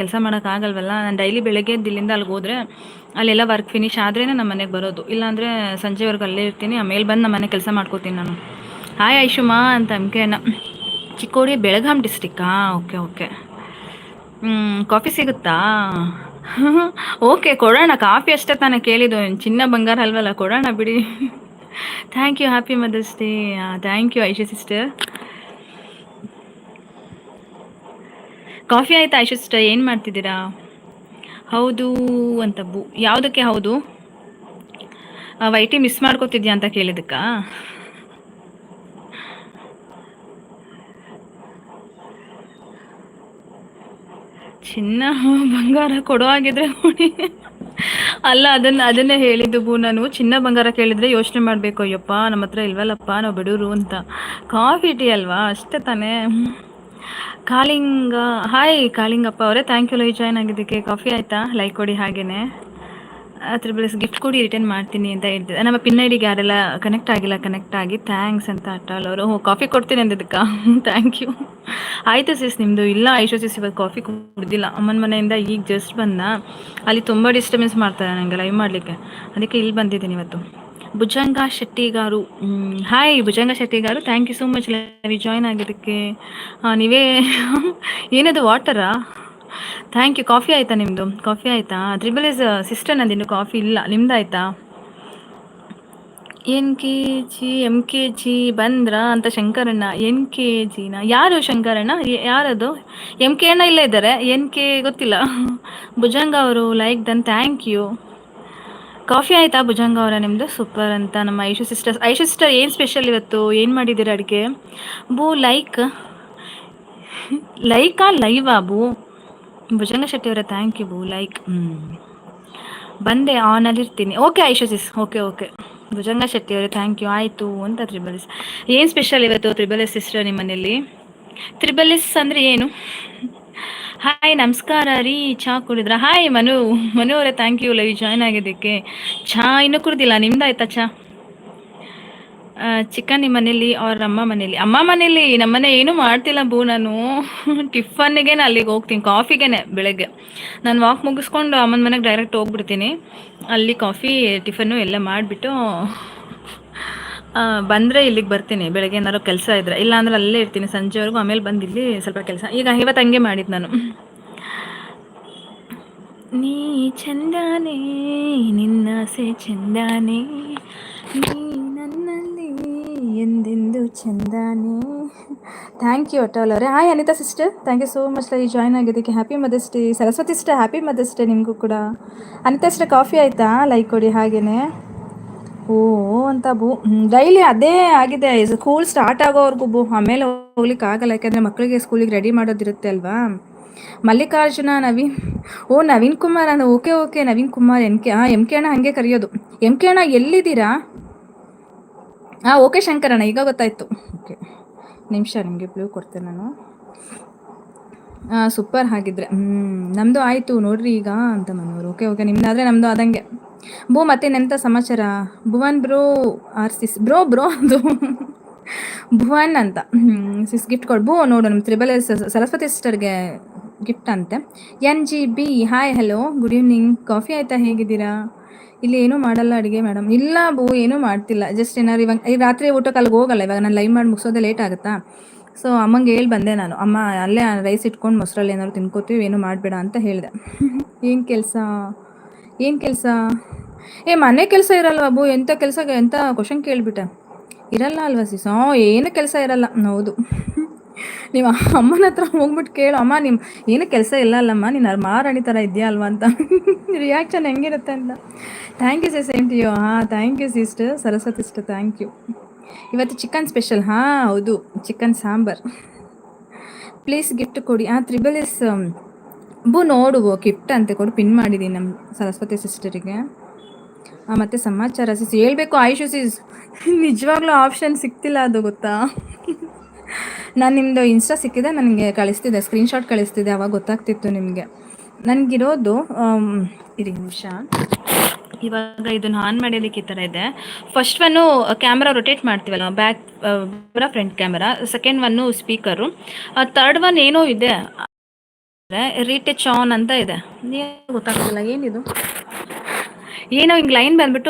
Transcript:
ಕೆಲಸ ಮಾಡೋಕ್ಕಾಗಲ್ವಲ್ಲ ನಾನು ಡೈಲಿ ಬೆಳಗ್ಗೆ ಇಲ್ಲಿಂದ ಅಲ್ಲಿಗೆ ಹೋದ್ರೆ ಅಲ್ಲೆಲ್ಲ ವರ್ಕ್ ಫಿನಿಶ್ ಆದ್ರೇ ನಮ್ಮ ಮನೆಗೆ ಬರೋದು. ಇಲ್ಲಾಂದರೆ ಸಂಜೆವರೆಗೂ ಅಲ್ಲೇ ಇರ್ತೀನಿ. ಆಮೇಲೆ ಬಂದು ನಮ್ಮ ಮನೆ ಕೆಲಸ ಮಾಡ್ಕೋತೀನಿ ನಾನು. ಹಾಯ್ ಐಶುಮಾ ಅಂತ ಅಮ್ಕೆನ ಚಿಕ್ಕೋಡಿ ಬೆಳಗಾಂ ಡಿಸ್ಟಿಕ್ಕಾ ಓಕೆ ಓಕೆ ಕಾಫಿ ಸಿಗುತ್ತಾ? ಓಕೆ ಕೊಡೋಣ. ಕಾಫಿ ಅಷ್ಟೇ ತಾನೇ ಕೇಳಿದ್ದು. ಚಿನ್ನ ಬಂಗಾರ ಅಲ್ವಲ್ಲ? ಕೊಡೋಣ ಬಿಡಿ. Thank you happy mother's day thank you Aishu sister coffee ಆಯ್ತಾ ಸಿಸ್ಟರ್ ಏನು ಮಾಡ್ತಿದ್ದೀರಾ? ಹೌದು ಅಂತ ಬು, ಯಾವುದಕ್ಕೆ ಹೌದು? ವೈಟಿ ಮಿಸ್ ಮಾಡ್ಕೋತಿದ್ಯಾ ಅಂತ ಕೇಳಿದಕ್ಕಾ ಚಿನ್ನ ಬಂಗಾರ ಕೊಡೋ ಆಗಿದ್ರೆ ನೋಡಿ ಅಲ್ಲ, ಅದನ್ನ, ಅದನ್ನೇ ಹೇಳಿದ್ದು ಬೂ ನಾನು. ಚಿನ್ನ ಬಂಗಾರ ಕೇಳಿದ್ರೆ ಯೋಚನೆ ಮಾಡಬೇಕು, ಅಯ್ಯಪ್ಪ ನಮ್ಮ ಹತ್ರ ಇಲ್ವಲ್ಲಪ್ಪ, ನಾವು ಬಿಡೂರು ಅಂತ. ಕಾಫಿ ಟೀ ಅಲ್ವಾ? ಅಷ್ಟೇ ತಾನೇ. ಕಾಳಿಂಗ ಹಾಯ್ ಕಾಲಿಂಗಪ್ಪ ಅವರೇ ಥ್ಯಾಂಕ್ ಯು ಲೈ ಜಾಯ್ನ್ ಆಗಿದ್ದಕ್ಕೆ ಕಾಫಿ ಆಯಿತಾ? ಲೈಕ್ ಕೊಡಿ ಹಾಗೇನೆ. ಅದ್ರ ಬೆಳೆಸ್ ಗಿಫ್ಟ್ ಕೊಡಿ ರಿಟರ್ನ್ ಮಾಡ್ತೀನಿ ಅಂತ ಹೇಳ್ತಿದ್ದೆ. ನಮ್ಮ ಪಿನ್ ಐಡಿಗೆ ಯಾರೆಲ್ಲ ಕನೆಕ್ಟ್ ಆಗಿಲ್ಲ ಕನೆಕ್ಟ್ ಆಗಿ ಥ್ಯಾಂಕ್ಸ್ ಅಂತ ಅಟಲ್ ಅವರು. ಹ್ಞೂ ಕಾಫಿ ಕೊಡ್ತೀನಿ ಅಂದಿದ್ದಕ್ಕ. ಥ್ಯಾಂಕ್ ಯು ಆಯಿತು ಸಿಸ್ ನಿಮ್ಮದು ಇಲ್ಲ, ಐಶೋ ಸಿಸ್ ಇವಾಗ ಕಾಫಿ ಕುಡ್ದಿಲ್ಲ. ಅಮ್ಮನ ಮನೆಯಿಂದ ಈಗ ಜಸ್ಟ್ ಬಂದ. ಅಲ್ಲಿ ತುಂಬ ಡಿಸ್ಟರ್ಬೆನ್ಸ್ ಮಾಡ್ತಾರೆ ನನಗೆ ಲೈವ್ ಮಾಡಲಿಕ್ಕೆ. ಅದಕ್ಕೆ ಇಲ್ಲಿ ಬಂದಿದ್ದೀನಿ ಇವತ್ತು. Bhujanga ಶೆಟ್ಟಿಗಾರು. Hi Bhujanga ಶೆಟ್ಟಿಗಾರು. Thank you so much live join ಆಗಿದ್ದಕ್ಕೆ. ನೀವೇ ಏನದು ವಾಟರಾ ಥ್ಯಾಂಕ್ ಯು ಕಾಫಿ ಆಯಿತಾ ನಿಮ್ಮದು ಕಾಫಿ ಆಯಿತಾ? ತ್ರಿಬಲ್ ಇಸ್ ಸಿಸ್ಟರ್ ನಂದು ಇನ್ನು ಕಾಫಿ ಇಲ್ಲ. ನಿಮ್ದು ಆಯಿತಾ? N K G M K G, ಬಂದ್ರ ಅಂತ ಶಂಕರಣ್ಣ. ಎನ್ ಕೆ ಜಿನ ಯಾರು ಶಂಕರಣ್ಣ? ಯಾರದು? ಎಂ ಕೆ ಅಣ್ಣ ಇಲ್ಲೇ ಇದ್ದಾರೆ. ಎನ್ ಕೆ ಗೊತ್ತಿಲ್ಲ. ಭುಜಂಗ ಅವರು like then thank you coffee ಆಯ್ತಾ ಭುಜಂಗ ಅವರ ನಿಮ್ಮದು ಸೂಪರ್ ಅಂತ ನಮ್ಮ ಐಶು ಸಿಸ್ಟರ್ ಐಶು ಸಿಸ್ಟರ್ ಏನು ಸ್ಪೆಷಲ್ ಇವತ್ತು? ಏನು ಮಾಡಿದ್ದೀರಾ ಅಡುಗೆ? ಬೂ ಲೈಕ್ ಲೈಕಾ ಲೈವಾ ಬೂ? ಭುಜಂಗ ಶೆಟ್ಟಿ ಅವರ ಥ್ಯಾಂಕ್ ಯು ಬೂ ಲೈಕ್ ಹ್ಞೂ ಬಂದೆ ಆನಲ್ಲಿ ಇರ್ತೀನಿ. Okay Aishu sis okay okay Bhujanga Shetti ಅವರೇ ಥ್ಯಾಂಕ್ ಯು ಆಯಿತು ಅಂತ ತ್ರಿಬಲ್ ಏನು ಸ್ಪೆಷಲ್ ಇವತ್ತು ತ್ರಿಬಲಿಸ್ ಸಿಸ್ಟರ್ ನಿಮ್ಮ ಮನೇಲಿ ತ್ರಿಬಲ್ ಅಂದರೆ ಏನು? ಹಾಯ್ ನಮಸ್ಕಾರ ರೀ. ಚಾ ಕುಡಿದ್ರ? ಹಾಯ್ ಮನು. ಮನು ಅವರೇ ಥ್ಯಾಂಕ್ ಯು ಲೈವ್ ಜಾಯ್ನ್ ಆಗಿದ್ದಕ್ಕೆ. ಚಾ ಇನ್ನೂ ಕುಡ್ದಿಲ್ಲ. ನಿಮ್ದಾಯ್ತಾ ಚಹಾ ಚಿಕನ್ ನಿಮ್ಮ ಮನೇಲಿ ಅವ್ರ ಅಮ್ಮ ಮನೇಲಿ? ಅಮ್ಮ ಮನೇಲಿ ನಮ್ಮನೆ ಏನು ಮಾಡ್ತಿಲ್ಲ ಬೂ ನಾನು. ಟಿಫನ್ಗೆ ಅಲ್ಲಿಗೆ ಹೋಗ್ತೀನಿ. ಕಾಫಿಗೆನೆ ಬೆಳಗ್ಗೆ. ನಾನು ವಾಕ್ ಮುಗಿಸ್ಕೊಂಡು ಅಮ್ಮನ ಮನೆಗೆ ಡೈರೆಕ್ಟ್ ಹೋಗ್ಬಿಡ್ತೀನಿ. ಅಲ್ಲಿ ಕಾಫಿ ಟಿಫನ್ನು ಎಲ್ಲ ಮಾಡಿಬಿಟ್ಟು ಬಂದರೆ ಇಲ್ಲಿಗೆ ಬರ್ತೀನಿ. ಬೆಳಗ್ಗೆ ಏನಾದ್ರು ಕೆಲಸ ಇದ್ರೆ. ಇಲ್ಲ ಅಂದ್ರೆ ಅಲ್ಲೇ ಇರ್ತೀನಿ. ಸಂಜೆವರೆಗೂ ಆಮೇಲೆ ಬಂದು ಇಲ್ಲಿ ಸ್ವಲ್ಪ ಕೆಲಸ. ಈಗ ಇವತ್ತು ಹಂಗೆ ಮಾಡಿದ್ದು ನಾನು. ನೀ ಚಂದಾನೇ ನಿನ್ನಾಸೆ ಚಂದಾನೆ, ನೀ ನನ್ನಲ್ಲಿ ಎಂದೆಂದು ಚಂದಾನೇ. ಥ್ಯಾಂಕ್ ಯು ಅಟೋಲ್ ಅವರೇ. Hi Anita sister thank you so much live join ಆಗಿದ್ದಕ್ಕೆ. Happy mother's day Saraswati sister happy mother's day ನಿಮಗೂ ಕೂಡ. ಅನಿತಾ ಸಿಸ್ಟರ್ ಕಾಫಿ ಆಯಿತಾ? ಲೈಕ್ ಕೊಡಿ ಹಾಗೇನೆ. ಓ, ಅಂತ ಬೂ ಡೈಲಿ ಅದೇ ಆಗಿದೆ. ಸ್ಕೂಲ್ ಸ್ಟಾರ್ಟ್ ಆಗೋವರೆಗೂ ಬೂ ಆಮೇಲೆ ಹೋಗ್ಲಿಕ್ಕೆ ಆಗಲ್ಲ. ಯಾಕಂದರೆ ಮಕ್ಕಳಿಗೆ ಸ್ಕೂಲಿಗೆ ರೆಡಿ ಮಾಡೋದಿರುತ್ತೆ ಅಲ್ವಾ? ಮಲ್ಲಿಕಾರ್ಜುನ, ನವೀನ್, ಓ, ನವೀನ್ ಕುಮಾರ್ ಅಣ್ಣ okay okay. Naveen Kumar M K ಹಾಂ ಎಂ ಕೆ ಅಣ್ಣ ಹಾಗೆ ಕರೆಯೋದು. ಎಂ ಕೆ ಅಣ್ಣ ಎಲ್ಲಿದ್ದೀರಾ? ಹಾಂ ಓಕೆ ಶಂಕರಣ್ಣ, ಈಗ ಗೊತ್ತಾಯ್ತು. ಓಕೆ, ನಿಮಿಷ, ನಿಮಗೆ ಬ್ಲೂ ಕೊಡ್ತೇನೆ ನಾನು. ಹಾಂ ಸೂಪರ್ ಹಾಗಿದ್ರೆ. ಹ್ಞೂ ನಮ್ಮದು ಆಯಿತು ನೋಡ್ರಿ ಈಗ ಅಂತ ಮನೋರು. ಓಕೆ ಓಕೆ, ನಿಮ್ದಾದ್ರೆ ನಮ್ಮದು ಆದಂಗೆ. ಬೂ ಮತ್ತೇನೆಂತ ಸಮಾಚಾರ? Bhuvan bro R sis, bro bro ಅದು ಭುವನ್ ಅಂತ. ಸಿಸ್ ಗಿಫ್ಟ್ ಕೊಡು ಬೋ ನೋಡು ನಮ್ಮ ತ್ರಿಬಲ್ ಸರಸ್ವತಿ ಸಿಸ್ಟರ್ಗೆ ಗಿಫ್ಟ್ ಅಂತೆ. N G B hi hello good evening coffee ಆಯಿತಾ, ಹೇಗಿದ್ದೀರಾ? ಇಲ್ಲಿ ಏನೂ ಮಾಡಲ್ಲ ಅಡುಗೆ ಮೇಡಮ್ ಇಲ್ಲ ಬೋ ಏನೂ ಮಾಡ್ತಿಲ್ಲ. ಜಸ್ಟ್ ಏನಾದ್ರು ಇವಾಗ ಈ ರಾತ್ರಿ ಊಟಕ್ಕೆ ಅಲ್ಲಿಗೆ ಹೋಗಲ್ಲ, ಇವಾಗ ನಾನು ಲೈವ್ ಮಾಡಿ ಮುಗಿಸೋದೇ ಲೇಟ್ ಆಗುತ್ತಾ? ಸೊ ಅಮ್ಮಂಗೆ ಹೇಳಿ ಬಂದೆ ನಾನು. ಅಮ್ಮ, ಅಲ್ಲೇ ರೈಸ್ ಇಟ್ಕೊಂಡು ಮೊಸರಲ್ಲಿ ಏನಾದ್ರು ತಿನ್ಕೋತೀವಿ, ಏನೂ ಮಾಡಬೇಡ ಅಂತ ಹೇಳಿದೆ. ಏನು ಕೆಲಸ? ಏನು ಕೆಲಸ? ಏ, ಮನೆ ಕೆಲಸ ಇರಲ್ವಾ ಬು ಎಂಥ ಕೆಲಸ ಎಂಥ ಕ್ವಶನ್ ಕೇಳಿಬಿಟ್ಟೆ. ಇರಲ್ಲ ಅಲ್ವಾ ಸಿಸ್? ಏನು ಕೆಲಸ ಇರಲ್ಲ. ಹೌದು. ನೀವು ಅಮ್ಮನ ಹತ್ರ ಹೋಗ್ಬಿಟ್ಟು ಕೇಳು. ಅಮ್ಮ ನಿಮ್ಮ ಏನು ಕೆಲಸ ಇಲ್ಲ ಅಲ್ಲಮ್ಮ. ನೀನು ಮಾರಾಣಿ ಥರ ಇದೆಯಾ ಅಲ್ವಾ ಅಂತ. ರಿಯಾಕ್ಷನ್ ಹೆಂಗಿರುತ್ತೆ ಅಂತ. Thank you sis same to you ಹಾಂ thank you sister Saraswati sister thank you ಇವತ್ತು ಚಿಕನ್ ಸ್ಪೆಷಲ್ ಹಾಂ, ಹೌದು. ಚಿಕನ್ ಸಾಂಬಾರ್. ಪ್ಲೀಸ್ ಗಿಫ್ಟ್ ಕೊಡಿ. ಆ ತ್ರಿಬಲ್ ಎಸ್ ಬು ನೋಡು ಗಿಫ್ಟ್ ಅಂತ ಕೊಡು ಪಿನ್ ಮಾಡಿದ್ದೀನಿ ನಮ್ಮ ಸರಸ್ವತಿ ಸಿಸ್ಟರಿಗೆ ಮತ್ತು ಸಮಾಚಾರ ಸಿಸ್ ಹೇಳ್ಬೇಕು ಆಯುಷು ಸಿಸ್ ನಿಜವಾಗ್ಲೂ ಆಪ್ಷನ್ ಸಿಗ್ತಿಲ್ಲ ಅದು ಗೊತ್ತಾ? ನಾನು ನಿಮ್ಮದು ಇನ್ಸ್ಟಾ ಸಿಕ್ಕಿದೆ, ನನಗೆ ಕಳಿಸ್ತಿದ್ದೆ ಸ್ಕ್ರೀನ್ಶಾಟ್ ಕಳಿಸ್ತಿದೆ, ಅವಾಗ ಗೊತ್ತಾಗ್ತಿತ್ತು ನಿಮಗೆ. ನನಗಿರೋದು ಇರಿ ನಿಮಿಷ. ಇವಾಗ ಇದನ್ನು ಆನ್ ಮಾಡೋದಕ್ಕೆ ಈ ಥರ ಇದೆ. ಫಸ್ಟ್ ಒನ್ನು ಕ್ಯಾಮ್ರಾ ರೊಟೇಟ್ ಮಾಡ್ತೀವಲ್ಲ back front camera second one speaker third one ಏನೋ ಇದೆ. ರಿಟಚ್ ಆನ್ ಅಂತ ಇದೆ. ಗೊತ್ತಾಗ್ತಿಲ್ಲ ಏನಿದು? ಏನೋ ಹಿಂಗ್ ಲೈನ್ ಬಂದ್ಬಿಟ್ಟು